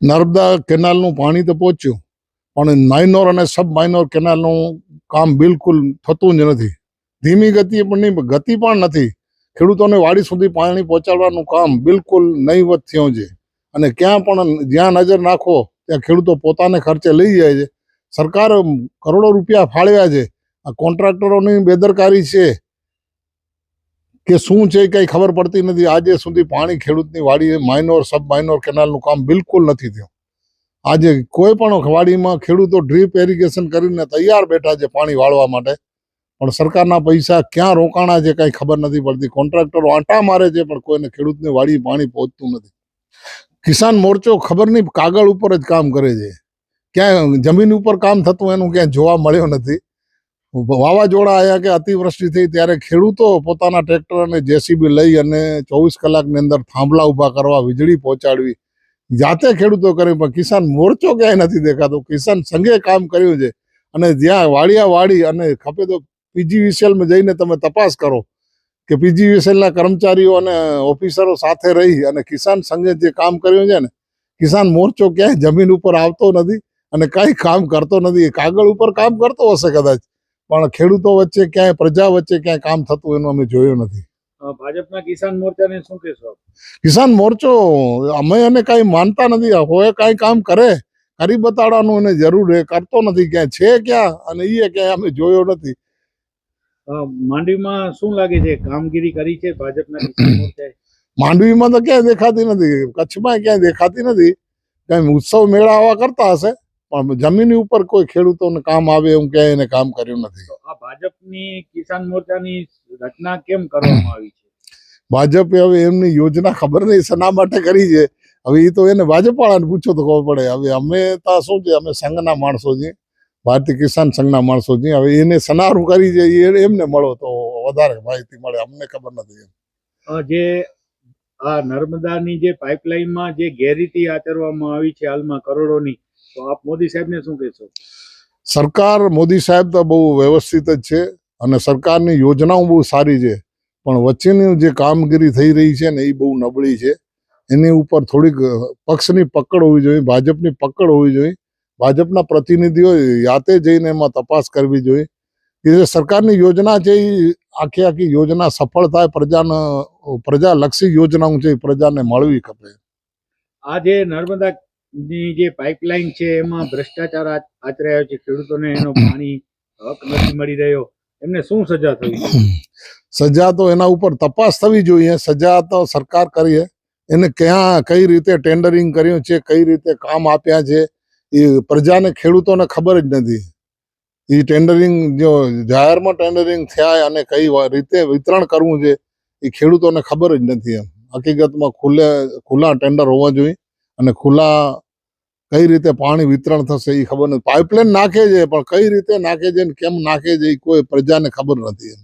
નર્મદા કેનાલનું પાણી તો પહોંચ્યું, પણ માઇનોર અને સબ માઇનોર કેનાલનું કામ બિલકુલ થતું જ નથી. ધીમી ગતિ પણ ગતિ પણ નથી. ખેડૂતોને વાડી સુધી પાણી પહોંચાડવાનું કામ બિલકુલ નહીવત થયું છે. અને ક્યાં પણ જ્યાં નજર નાખો, ત્યાં ખેડૂતો પોતાને ખર્ચે લઈ જાય છે. સરકાર કરોડો રૂપિયા ફાળવ્યા છે. આ કોન્ટ્રાક્ટરોની બેદરકારી છે. કે શું છે, કઈ ખબર પડતી નથી. આજે સુધી પાણી ખેડૂતની વાડી માઇનોર સબ માઇનોર કેનાલનું કામ બિલકુલ નથી થયું. આજે કોઈ પણ વાડીમાં ખેડૂતો ડ્રીપ એરિગેશન કરીને તૈયાર બેઠા છે પાણી વાળવા માટે. પણ સરકારના પૈસા ક્યાં રોકાણા છે, કંઈ ખબર નથી પડતી. કોન્ટ્રાક્ટરો આંટા મારે છે, પણ કોઈને ખેડૂતની વાડી પાણી પહોંચતું નથી. કિસાન મોરચો ખબર નહીં, કાગળ ઉપર જ કામ કરે છે. ક્યાંય જમીન ઉપર કામ થતું એનું ક્યાંય જોવા મળ્યો નથી. વાવાઝોડા આવ્યા કે અતિવૃષ્ટિ થઈ ત્યારે ખેડૂતો પોતાના ટ્રેક્ટર અને જેસીબી લઈ અને ચોવીસ કલાકની અંદર થાંભલા ઊભા કરવા વીજળી પહોંચાડવી. જાતે ખેડૂતો કરે પણ કિસાન મોરચો ક્યાંય નથી દેખાતો. કિસાન સંઘે કામ કર્યું છે અને જ્યાં વાડિયા વાડી અને ખપે તો પીજીવીસીએલમાં જઈને તમે તપાસ કરો કે પીજીવીસીએલના કર્મચારીઓ અને ઓફિસરો સાથે રહી અને કિસાન સંઘે જે કામ કર્યું છે ને, કિસાન મોરચો ક્યાંય જમીન ઉપર આવતો નથી અને કાંઈ કામ કરતો નથી. કાગળ ઉપર કામ કરતો હશે કદાચ. પણ ખેડૂતો વચ્ચે ક્યાંય પ્રજા વચ્ચે ક્યાંય કામ થતું એનું અમે જોયું નથી. ભાજપના કિસાન મોરચાને શું કહેશો કિસાન મોરચો અમે એને કાંઈ માનતા નથી. હોય કાંઈ કામ કરે કરી બતાડવાનું એને જરૂર એ કરતો નથી. ક્યાંય છે ક્યાં અને એ ક્યાંય અમે જોયો નથી. માંડવીમાં શું લાગે છે? કામગીરી કરી છે ભાજપના કિસાન મોરચાએ? માંડવીમાં તો ક્યાંય દેખાતી નથી. કચ્છમાં ક્યાંય દેખાતી નથી. કઈ ઉત્સવ મેળા આવા કરતા હશે. પણ જમીન ઉપર કોઈ ખેડૂતોને કામ આવે એવું ક્યાંય એને કામ કર્યું નથી. આ ભાજપની કિસાન મોરચાની રચના કેમ કરવામાં આવી છે? ભાજપે હવે એમની યોજના ખબર નહીં શના માટે કરી છે. હવે એ તો એને ભાજપ વાળાને પૂછો તો ખબર પડે. હવે અમે તો શું છે? અમે સંઘના માણસો છીએ. ભારતીય કિસાન સંઘના માણસો છીએ. હવે એને સનારું કરી છે એ એમને મળો તો વધારે માહિતી મળે. અમને ખબર નથી જે આ નર્મદાની જે પાઇપલાઇનમાં જે ગેરરીતિ આચરવામાં આવી છે હાલમાં કરોડોની તો આપ મોદી સાહેબને શું કહેશો? સરકાર મોદી સાહેબ તો બહુ વ્યવસ્થિત જ છે અને સરકારની યોજનાઓ બહુ સારી છે. પણ વચ્ચેની જે કામગીરી થઈ રહી છે ને એ બહુ નબળી છે. એની ઉપર થોડીક પક્ષની પકડ હોવી જોઈએ ભાજપની પકડ હોવી જોઈએ. ભાજપના પ્રતિનિધિઓ યાતે જઈને એમાં તપાસ કરવી જોઈએ. કે જે સરકારની યોજના છે એ આખી આખી યોજના સફળ થાય પ્રજાને પ્રજાલક્ષી યોજનાઓ છે એ પ્રજાને મળવી ખપે. આ જે નર્મદાની જે પાઇપલાઇન છે, એમાં ભ્રષ્ટાચાર આચ- આચરાયો છે, ખેડૂતોને એનો પાણી હક નથી મળી રહ્યો. એમને શું સજા થવી સજા તો એના ઉપર તપાસ થવી જોઈએ. સજા તો સરકાર કરીએ એને ક્યાં, કઈ રીતે ટેન્ડરિંગ કર્યું છે, કઈ રીતે કામ આપ્યા છે, એ પ્રજાને, ખેડૂતોને ખબર જ નથી. એ ટેન્ડરિંગ જો, જાહેરમાં ટેન્ડરિંગ થયા અને કઈ રીતે વિતરણ કરવું છે, એ ખેડૂતોને ખબર જ નથી એમ. હકીકતમાં ખુલ્લે, ખુલ્લા ટેન્ડર હોવા જોઈએ. અને ખુલ્લા કઈ રીતે પાણી વિતરણ થશે એ ખબર નથી. પાઇપલાઇન નાખે છે, પણ કઈ રીતે નાખે છે ને કેમ નાખે છે એ કોઈ પ્રજાને ખબર નથી